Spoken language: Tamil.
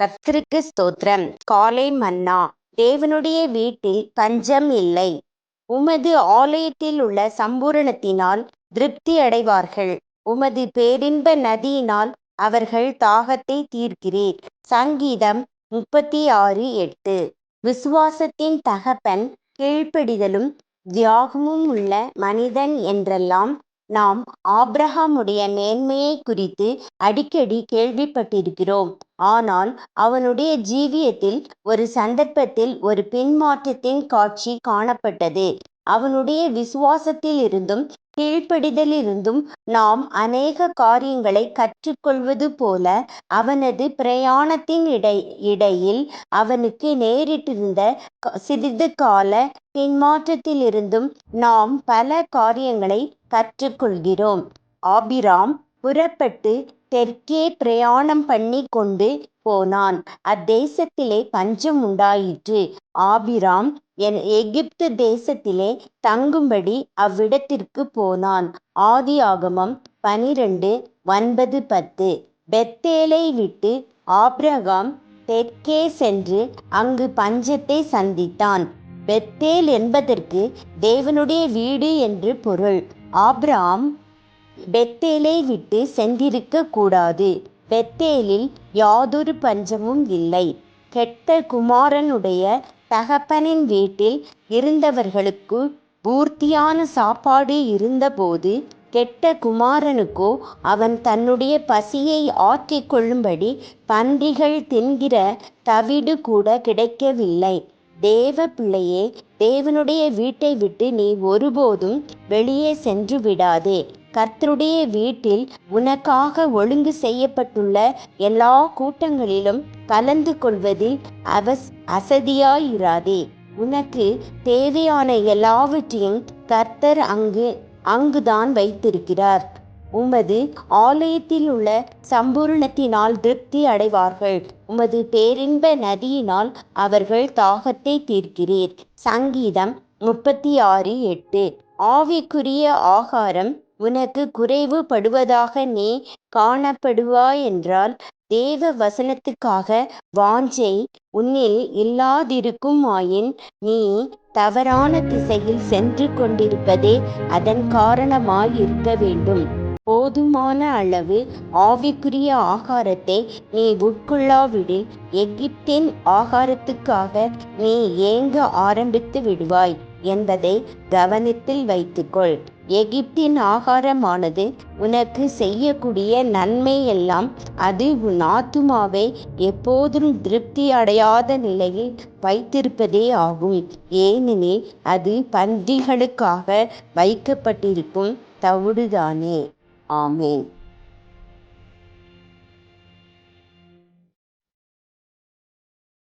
கர்த்தருக்கு ஸ்தோத்திரம். காலை மன்னா தேவனுடைய வீட்டில் பஞ்சம் இல்லை. உமது ஆலயத்தில் உள்ள சம்பூரணத்தினால் திருப்தி அடைவார்கள். உமது பேரின்ப நதியினால் அவர்கள் தாகத்தை தீர்க்கிறீர். சங்கீதம் முப்பத்தி ஆறு எட்டு. விசுவாசத்தின் தகப்பன் கீழ்ப்படிதலும் தியாகமும் உள்ள மனிதன் என்றெல்லாம் நாம் ஆபிரகாமுடைய மேன்மையை குறித்து அடிக்கடி கேள்விப்பட்டிருக்கிறோம். ஆனால் அவனுடைய ஜீவியத்தில் ஒரு சந்தர்ப்பத்தில் ஒரு பின்மாற்றத்தின் காட்சி காணப்பட்டது. அவனுடைய விசுவாசத்திலிருந்தும் கீழ்ப்படிதலிருந்தும் நாம் அநேக காரியங்களை கற்றுக்கொள்வது போல அவனது பிரயாணத்தின் இடை இடையில் அவனுக்கு நேரிட்டிருந்த சிறிது கால பின்மாற்றத்திலிருந்தும் நாம் பல காரியங்களை கற்றுக்கொள்கிறோம். ஆபிராம் புறப்பட்டு தெற்கே பிரயாணம் பண்ணி கொண்டு போனான். அத்தேசத்திலே பஞ்சம் உண்டாயிற்று. ஆபிராம் எகிப்து தேசத்திலே தங்கும்படி அவ்விடத்திற்கு போனான். ஆதியாகமம் பனிரெண்டு ஒன்பது பத்து. பெத்தேலை விட்டு ஆபிரகாம் தெற்கே சென்று அங்கு பஞ்சத்தை சந்தித்தான். பெத்தேல் என்பதற்கு தேவனுடைய வீடு என்று பொருள். ஆப்ராம் பெத்தேலை விட்டு சென்றிருக்க கூடாது. பெத்தேலில் யாதொரு பஞ்சமும் இல்லை. கெட்ட குமாரனுடைய தகப்பனின் வீட்டில் இருந்தவர்களுக்கு பூர்த்தியான சாப்பாடு இருந்தபோது கெட்ட குமாரனுக்கோ அவன் தன்னுடைய பசியை ஆற்றிக் கொள்ளும்படி பன்றிகள் தின்கிற தவிடு கூட கிடைக்கவில்லை. தேவ பிள்ளையே தேவனுடைய வீட்டை விட்டு நீ ஒருபோதும் வெளியே சென்று விடாதே. கர்த்தருடைய வீட்டில் உனக்காக ஒழுங்கு செய்யப்பட்டுள்ள எல்லா கூட்டங்களிலும் கலந்து கொள்வதில் அவஸ் அசதியாயிராதே. உனக்கு தேவையான எல்லாவற்றையும் கர்த்தர் அங்கு அங்குதான் வைத்திருக்கிறார். உமது ஆலயத்தில் உள்ள சம்பூர்ணத்தினால் திருப்தி அடைவார்கள். உமது பேரின்ப நதியினால் அவர்கள் தாகத்தை தீர்க்கிறீர். சங்கீதம் முப்பத்தி ஆறு எட்டு. ஆவிக்குரிய ஆகாரம் உனக்கு குறைவுபடுவதாக நீ காணப்படுவாயென்றால் தேவ வசனத்துக்காக வாஞ்சை உன்னில் இல்லாதிருக்குமாயின் நீ தவறான திசையில் சென்று கொண்டிருப்பதே அதன் காரணமாயிருக்க வேண்டும். போதுமான அளவு ஆவிக்குரிய ஆகாரத்தை நீ உட்கொள்ளாவிடில் எகிப்தின் ஆகாரத்துக்காக நீ ஏங்க ஆரம்பித்து விடுவாய். என்பதை கவனத்தில் வைத்துக்கொள். எகிப்தின் ஆகாரமானது உனக்கு செய்யக்கூடிய நன்மை எல்லாம் அது உன் ஆத்துமாவை எப்போதும் திருப்தி அடையாத நிலையில் வைத்திருப்பதே ஆகும். ஏனெனில் அது பன்றிகளுக்காக வைக்கப்பட்டிருக்கும் தவிடுதானே. ஆமேன்.